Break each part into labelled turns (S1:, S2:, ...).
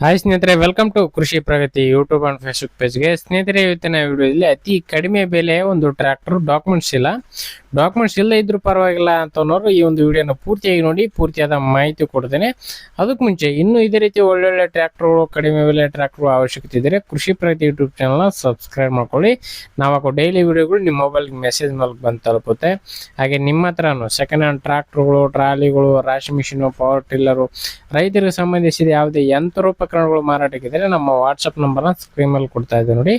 S1: Hi ಸ್ನೇಹಿತರೆ welcome to Krishi Pragati YouTube and Facebook ಪೇಜ್ಗೆ ಸ್ನೇಹಿತರೆ, ಇವತ್ತಿನ ವಿಡಿಯೋದಲ್ಲಿ ಅತಿ ಕಡಿಮೆ ಬೆಲೆ ಒಂದು ಟ್ರ್ಯಾಕ್ಟರ್ ಡಾಕ್ಯುಮೆಂಟ್ಸ್ ಇಲ್ಲ. ಡಾಕ್ಯುಮೆಂಟ್ಸ್ ಇಲ್ಲ ಇದ್ರೂ ಪರವಾಗಿಲ್ಲ ಅಂತ ಅನ್ನೋರು ಈ ಒಂದು ವಿಡಿಯೋನ ಪೂರ್ತಿಯಾಗಿ ನೋಡಿ, ಪೂರ್ತಿಯಾದ ಮಾಹಿತಿ ಕೊಡ್ತೇನೆ. ಅದಕ್ಕೆ ಮುಂಚೆ ಇನ್ನೂ ಇದೇ ರೀತಿ ಒಳ್ಳೊಳ್ಳೆ ಟ್ರ್ಯಾಕ್ಟರ್ಗಳು, ಕಡಿಮೆ ಬೆಲೆ ಟ್ರ್ಯಾಕ್ಟರ್ಗಳು ಅವಶ್ಯಕತೆ ಇದ್ದರೆ ಕೃಷಿ ಪ್ರಗತಿ ಯೂಟ್ಯೂಬ್ ಚಾನಲ್ನ ಸಬ್ಸ್ಕ್ರೈಬ್ ಮಾಡ್ಕೊಳ್ಳಿ. ನಾವು ಡೈಲಿ ವಿಡಿಯೋಗಳು ನಿಮ್ಮ ಮೊಬೈಲ್ಗೆ ಮೆಸೇಜ್ ಮೂಲಕ ಬಂದು ತಲುಪುತ್ತೆ. ಹಾಗೆ ನಿಮ್ಮ ಹತ್ರನೂ ಸೆಕೆಂಡ್ ಹ್ಯಾಂಡ್ ಟ್ರ್ಯಾಕ್ಟರ್ಗಳು ಟ್ರಾಲಿಗಳು ರಾಶಿ ಮಿಷಿನು ಪವರ್ ಟಿಲ್ಲರು ರೈತರಿಗೆ ಸಂಬಂಧಿಸಿದ ಯಾವುದೇ ಯಂತ್ರೋಪಕರಣಗಳು ಮಾರಾಟಕ್ಕಿದ್ರೆ ನಮ್ಮ ವಾಟ್ಸಪ್ ನಂಬರ್ನ ಸ್ಕ್ರೀನ್ ಮೇಲೆ ಕೊಡ್ತಾ ಇದ್ದೆ ನೋಡಿ.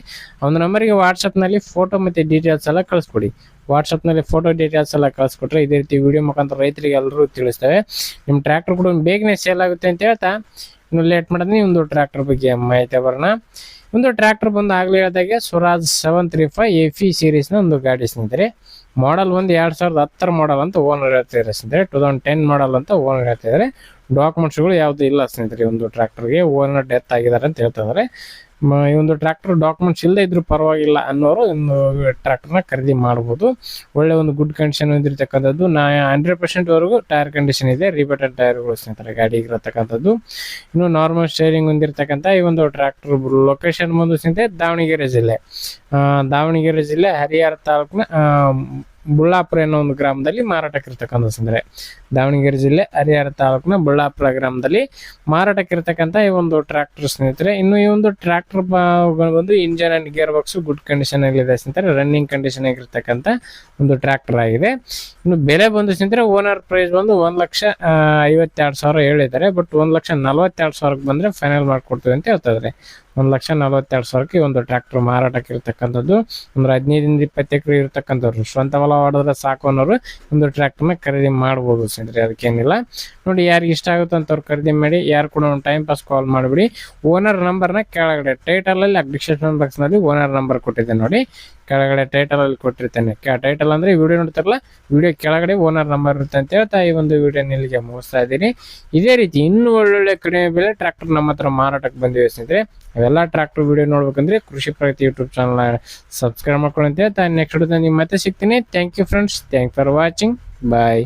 S1: ಒಂದು ನಂಬರಿಗೆ ವಾಟ್ಸಪ್ನಲ್ಲಿ ಫೋಟೋ ಮತ್ತು ಡೀಟೇಲ್ಸ್ ಎಲ್ಲ ಕಳಿಸ್ಕೊಡಿ. ವಾಟ್ಸಪ್ನಲ್ಲಿ ಫೋಟೋ ಡೀಟೇಲ್ಸ್ ಎಲ್ಲ ಕಳಿಸ್ಕೊಟ್ರೆ ಇದೇ ರೀತಿ ವಿಡಿಯೋ ಮುಖಾಂತರ ರೈತರಿಗೆ ಎಲ್ಲರೂ ತಿಳಿಸ್ತೇವೆ. ನಿಮ್ಮ ಟ್ರ್ಯಾಕ್ಟರ್ ಕೂಡ ಬೇಗನೆ ಸೇಲ್ ಆಗುತ್ತೆ ಅಂತ ಹೇಳ್ತಾ, ಇನ್ನು ಲೇಟ್ ಮಾಡಿದ್ರೆ ಒಂದು ಟ್ರ್ಯಾಕ್ಟರ್ ಬಗ್ಗೆ ಮಾಹಿತಿ ಬರೋಣ. ಒಂದು ಟ್ರ್ಯಾಕ್ಟರ್ ಬಂದು ಆಗಲೇ ಹೇಳಿದಾಗೆ Swaraj seven three five A P ಸೀರೀಸ್ನ ಒಂದು ಗಾಡಿ ಸ್ನೇಹಿತರೆ. ಮಾಡಲ್ ಒಂದು ಎರಡು ಸಾವಿರದ ಹತ್ತರ ಮಾಡಲ್ ಅಂತ ಓನರ್ ಹೇಳ್ತಿದ್ದಾರೆ ಸ್ನೇಹಿತರೆ. ಟೂ ತೌಸಂಡ್ ಟೆನ್ ಮಾಡಲ್ ಅಂತ ಓನರ್ ಹೇಳ್ತಿದ್ದಾರೆ. ಡಾಕ್ಯುಮೆಂಟ್ಸ್ಗಳು ಯಾವುದು ಇಲ್ಲ ಸ್ನೇಹಿತರೆ, ಒಂದು ಟ್ರ್ಯಾಕ್ಟರ್ಗೆ ಓನರ್ ಡೆತ್ ಆಗಿದ್ದಾರೆ ಅಂತ ಹೇಳ್ತಿದ್ದಾರೆ ಈ ಒಂದು ಟ್ರ್ಯಾಕ್ಟರ್ ಡಾಕ್ಯುಮೆಂಟ್ಸ್ ಇಲ್ಲದೆ ಇದ್ರೂ ಪರವಾಗಿಲ್ಲ ಅನ್ನೋರು ಒಂದು ಟ್ರ್ಯಾಕ್ಟರ್ನ ಖರೀದಿ ಮಾಡ್ಬೋದು. ಒಳ್ಳೆ ಒಂದು ಗುಡ್ ಕಂಡೀಷನ್ ಹೊಂದಿರತಕ್ಕಂಥದ್ದು. ನಾ ಹಂಡ್ರೆಡ್ ಪರ್ಸೆಂಟ್ವರೆಗೂ ಟೈರ್ ಕಂಡೀಷನ್ ಇದೆ. ರಿಬೇಟೆಡ್ ಟೈರ್ಗಳು ಸ್ನೇಹಿತರೆ ಗಾಡಿ ಇರತಕ್ಕಂಥದ್ದು. ಇನ್ನು ನಾರ್ಮಲ್ ಸ್ಟೇರಿಂಗ್ ಹೊಂದಿರತಕ್ಕಂಥ ಈ ಒಂದು ಟ್ರ್ಯಾಕ್ಟರ್ ಲೊಕೇಶನ್ ಬಂದು ಸ್ನೇಹಿತರೆ ದಾವಣಗೆರೆ ಜಿಲ್ಲೆ. ದಾವಣಗೆರೆ ಜಿಲ್ಲೆ ಹರಿಹರ ತಾಲೂಕಿನ ಬುಳ್ಳಾಪುರ ಅನ್ನೋ ಒಂದು ಗ್ರಾಮದಲ್ಲಿ ಮಾರಾಟಕ್ಕಿರ್ತಕ್ಕಂಥ ಸಂದರೆ ದಾವಣಗೆರೆ ಜಿಲ್ಲೆ ಹರಿಹರ ತಾಲೂಕಿನ ಬುಳ್ಳಾಪುರ ಗ್ರಾಮದಲ್ಲಿ ಮಾರಾಟಕ್ಕಿರ್ತಕ್ಕಂಥ ಈ ಒಂದು ಟ್ರ್ಯಾಕ್ಟರ್ ಸ್ನೇಹಿತರೆ, ಇನ್ನು ಈ ಒಂದು ಟ್ರ್ಯಾಕ್ಟರ್ ಬಂದು engine and gear box good condition ಇದೆ ಸ್ನೇಹಿತರೆ ರನ್ನಿಂಗ್ ಕಂಡೀಷನ್ ಆಗಿರ್ತಕ್ಕಂಥ ಒಂದು ಟ್ರ್ಯಾಕ್ಟರ್ ಆಗಿದೆ. ಇನ್ನು ಬೆಲೆ ಬಂದು ಸ್ನೇಹಿತರೆ ಓನರ್ ಪ್ರೈಸ್ ಬಂದು ಒಂದ್ ಲಕ್ಷ ಐವತ್ತೆರಡು ಸಾವಿರ ಹೇಳಿದ್ದಾರೆ. ಬಟ್ ಒಂದ್ ಲಕ್ಷ ನಲವತ್ತೆರಡು ಸಾವಿರಕ್ಕೆ ಬಂದ್ರೆ ಫೈನಲ್ ಮಾಡ್ಕೊಡ್ತೀವಿ ಅಂತ ಹೇಳ್ತಾ ಇದ್ದಾರೆ. ಒಂದ್ ಲಕ್ಷ ನಲವತ್ತೆರಡು ಸಾವಿರಕ್ಕೆ ಒಂದು ಟ್ರ್ಯಾಕ್ಟರ್ ಮಾರಾಟಕ್ಕೆ ಇರತಕ್ಕಂಥದ್ದು. ಅಂದ್ರೆ ಹದಿನೈದರಿಂದ ಇಪ್ಪತ್ತು ಎಕರೆ ಇರತಕ್ಕಂಥವ್ರು. ಸ್ವಂತ ಹೊಲ ಹೊಡೆದ್ರೆ ಸಾಕು ಅನ್ನೋರು ಒಂದು ಟ್ರ್ಯಾಕ್ಟರ್ನ ಖರೀದಿ ಮಾಡ್ಬೋದು ಸ್ನೇಹಿತರೆ, ಅದಕ್ಕೇನಿಲ್ಲ. ನೋಡಿ ಯಾರಿಗೆ ಇಷ್ಟ ಆಗುತ್ತೆ ಅಂತವ್ರು ಖರೀದಿ ಮಾಡಿ, ಯಾರು ಕೂಡ ಒಂದು ಟೈಮ್ ಪಾಸ್ ಕಾಲ್ ಮಾಡಿಬಿಡಿ. ಓನರ್ ನಂಬರ್ನ ಕೆಳಗಡೆ ಟೈಟಲಲ್ಲಿ ಡಿಸ್ಕ್ರಿಪ್ಷನ್ ಬಾಕ್ಸ್ನಲ್ಲಿ ಓನರ್ ನಂಬರ್ ಕೊಟ್ಟಿದ್ದೆ ನೋಡಿ. ಕೆಳಗಡೆ ಟೈಟಲ್ ಅಲ್ಲಿ ಕೊಟ್ಟಿರ್ತೇನೆ. ಟೈಟಲ್ ಅಂದ್ರೆ ವಿಡಿಯೋ ನೋಡ್ತಾರಲ್ಲ ವಿಡಿಯೋ ಕೆಳಗಡೆ ಓನರ್ ನಂಬರ್ ಇರುತ್ತೆ ಅಂತ ಹೇಳ್ತಾ ಈ ಒಂದು ವಿಡಿಯೋ ನಿಲ್ಲಿಗೆ ಮುಗಿಸ್ತಾ ಇದ್ದೀನಿ. ಇದೇ ರೀತಿ ಇನ್ನೂ ಒಳ್ಳೊಳ್ಳೆ ಕಡಿಮೆ ಬೆಲೆ ಟ್ರ್ಯಾಕ್ಟರ್ ನಮ್ಮ ಹತ್ರ ಮಾರಾಟಕ್ಕೆ ಬಂದಿವೆ ಸ್ನೇಹಿತರೆ. ಅವೆಲ್ಲ ಟ್ರಾಕ್ಟರ್ ವಿಡಿಯೋ ನೋಡ್ಬೇಕಂದ್ರೆ ಕೃಷಿ ಪ್ರಗತಿ ಯೂಟ್ಯೂಬ್ ಚಾನಲ್ ಸಬ್ಸ್ಕ್ರೈಬ್ ಮಾಡ್ಕೊಳ್ಳಿ ಅಂತ ನೆಕ್ಸ್ಟ್ ನಿಮ್ಮ ಮತ್ತೆ ಸಿಗ್ತೀನಿ. Thank you friends thank for watching bye